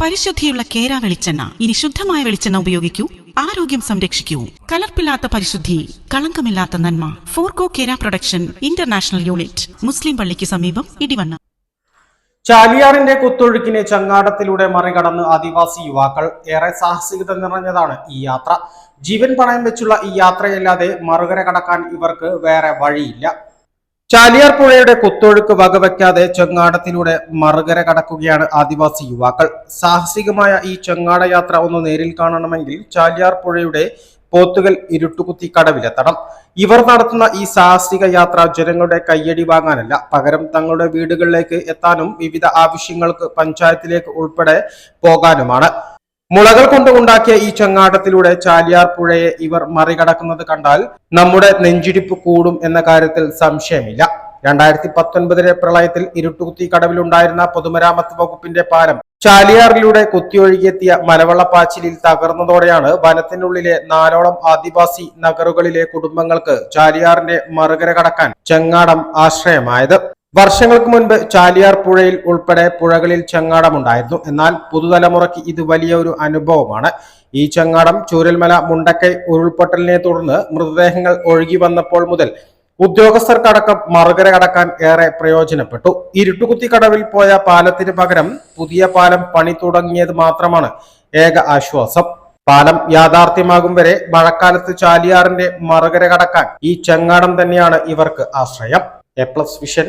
പരിശുദ്ധിയുള്ള കേര വെളിച്ചെണ്ണ ഇനി ശുദ്ധമായ വെളിച്ചെണ്ണ ഉപയോഗിക്കൂ. ആരോഗ്യം സംരക്ഷിക്കൂ. കലർപ്പില്ലാത്ത പരിശുദ്ധി കളങ്കമില്ലാത്ത നന്മ. Forco Kera production international unit മുസ്ലിം പള്ളിക്ക് സമീപം ഇടിവണ്ണ. ചാലിയാറിന്റെ കുത്തൊഴുക്കിനെ ചങ്ങാടത്തിലൂടെ മറികടന്ന് ആദിവാസി യുവാക്കൾ ഏറെ സാഹസികത നിറഞ്ഞതാണ് ഈ യാത്ര. ജീവൻ പണയം വെച്ചുള്ള ഈ യാത്രയല്ലാതെ മറുകര കടക്കാൻ ഇവർക്ക് വേറെ വഴിയില്ല. ചാലിയാർ പുഴയുടെ കുത്തൊഴുക്ക് വകവയ്ക്കാതെ ചെങ്ങാടത്തിലൂടെ മറുകര കടക്കുകയാണ് ആദിവാസി യുവാക്കൾ. സാഹസികമായ ഈ ചെങ്ങാട യാത്ര ഒന്ന് നേരിൽ കാണണമെങ്കിൽ ചാലിയാർ പുഴയുടെ പോത്തുകൽ ഇരുട്ടുകുത്തി കടവിലെത്തണം. ഇവർ നടത്തുന്ന ഈ സാഹസിക യാത്ര ജനങ്ങളുടെ കയ്യടി വാങ്ങാനല്ല. പകരം തങ്ങളുടെ വീടുകളിലേക്ക് എത്താനും വിവിധ ആവശ്യങ്ങൾക്ക് പഞ്ചായത്തിലേക്ക് ഉൾപ്പെടെ പോകാനുമാണ്. മുളകൾ കൊണ്ട് ഉണ്ടാക്കിയ ഈ ചങ്ങാടത്തിലൂടെ ചാലിയാർ പുഴയെ ഇവർ മറികടക്കുന്നത് കണ്ടാൽ നമ്മുടെ നെഞ്ചിടിപ്പ് കൂടും എന്ന കാര്യത്തിൽ സംശയമില്ല. രണ്ടായിരത്തി പത്തൊൻപതിലെ പ്രളയത്തിൽ ഇരുട്ടുകുത്തി കടവിലുണ്ടായിരുന്ന പൊതുമരാമത്ത് വകുപ്പിന്റെ പാലം ചാലിയാറിലൂടെ കുത്തിയൊഴുകിയെത്തിയ മലവെള്ളപ്പാച്ചിലിൽ തകർന്നതോടെയാണ് വനത്തിനുള്ളിലെ നാലോളം ആദിവാസി നഗറുകളിലെ കുടുംബങ്ങൾക്ക് ചാലിയാറിന്റെ മറുകര കടക്കാൻ ചെങ്ങാടം ആശ്രയമായത്. വർഷങ്ങൾക്ക് മുൻപ് ചാലിയാർ പുഴയിൽ ഉൾപ്പെടെ പുഴകളിൽ ചങ്ങാടമുണ്ടായിരുന്നു. എന്നാൽ പുതുതലമുറയ്ക്ക് ഇത് വലിയ ഒരു അനുഭവമാണ്. ഈ ചങ്ങാടം ചൂരൽമല മുണ്ടക്കൈ ഉരുൾപൊട്ടലിനെ തുടർന്ന് മൃതദേഹങ്ങൾ ഒഴുകി വന്നപ്പോൾ മുതൽ ഉദ്യോഗസ്ഥർക്കടക്കം മറുകര കടക്കാൻ ഏറെ പ്രയോജനപ്പെട്ടു. ഇരുട്ടുകുത്തി കടവിൽ പോയ പാലത്തിന് പകരം പുതിയ പാലം പണി തുടങ്ങിയത് മാത്രമാണ് ഏക ആശ്വാസം. പാലം യാഥാർത്ഥ്യമാകും വരെ മഴക്കാലത്ത് ചാലിയാറിന്റെ മറുകര കടക്കാൻ ഈ ചങ്ങാടം തന്നെയാണ് ഇവർക്ക് ആശ്രയം. A plus vision